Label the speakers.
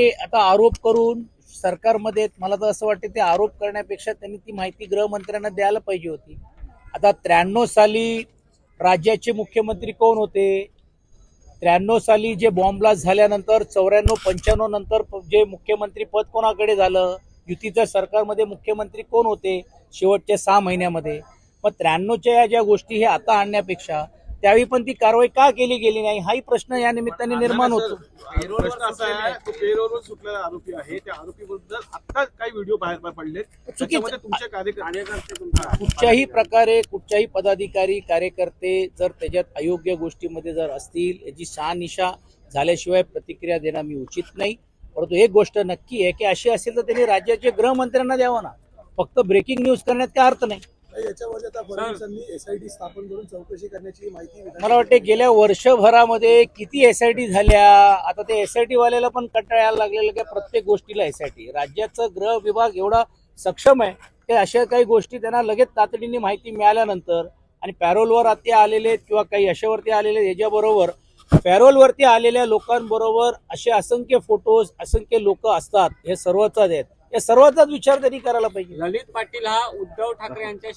Speaker 1: ते आता आरोप करून सरकारमध्ये मला तर असं वाटतं ते आरोप करण्यापेक्षा त्यांनी ती माहिती गृहमंत्र्यांना द्यायला पाहिजे होती. आता त्र्याण्णव साली राज्याचे मुख्यमंत्री कोण होते? त्र्याण्णव साली जे बॉम्बलास्ट झाल्यानंतर चौऱ्याण्णव पंच्याण्णव नंतर जे मुख्यमंत्री पद कोणाकडे झालं? युतीच्या सरकारमध्ये मुख्यमंत्री कोण होते? शेवटच्या सहा महिन्यामध्ये. मग त्र्याण्णवच्या या ज्या गोष्टी हे आता आणण्यापेक्षा त्यावेळी पण ती कारवाई का केली गेली नाही हाही प्रश्न या निमित्ताने निर्माण होतो.
Speaker 2: प्रश्न असा आहे तो पेरोलवर सुटलेला आरोपी आहे त्या आरोपीबद्दल आता काही व्हिडिओ बाहेर पडले त्याच्यामध्ये तुमचे कार्यकर्ते तुमचा
Speaker 1: कुठच्याही प्रकारे कुठच्याही पदाधिकारी कार्यकर्ते जर त्याच्यात अयोग्य गोष्टीमध्ये जर असतील याची शहानिशा झाल्याशिवाय प्रतिक्रिया देणं मी उचित नाही. परंतु एक गोष्ट नक्की आहे की अशी असेल तर त्यांनी राज्याचे गृहमंत्र्यांना द्यावं ना. फक्त ब्रेकिंग न्यूज करण्यात काय अर्थ नाही.
Speaker 3: याच्यामध्ये आता फडणवीसांनी एसआयटी स्थापन करून चौकशी करण्याची माहिती विधान
Speaker 1: मला वाटते गेल्या वर्षभरामध्ये किती एसआयटी झाल्या? आता ते एसआयटी वाल्याला पण कंटाळायला लागलेलं की प्रत्येक गोष्टीला एसआयटी राज्याचं गृह विभाग एवढा सक्षम आहे की अशा काही गोष्टी त्यांना लगेच तातडीने माहिती मिळाल्यानंतर आणि पॅरोलवर ते आलेले आहेत किंवा काही अशावरती आलेले याच्याबरोबर पॅरोलवरती आलेल्या लोकांबरोबर असे असंख्य फोटोज असंख्य लोक असतात हे सर्वच आहेत. या सर्वांचाच विचार त्यांनी करायला पाहिजे.
Speaker 4: ललित पाटील हा उद्धव ठाकरे यांच्या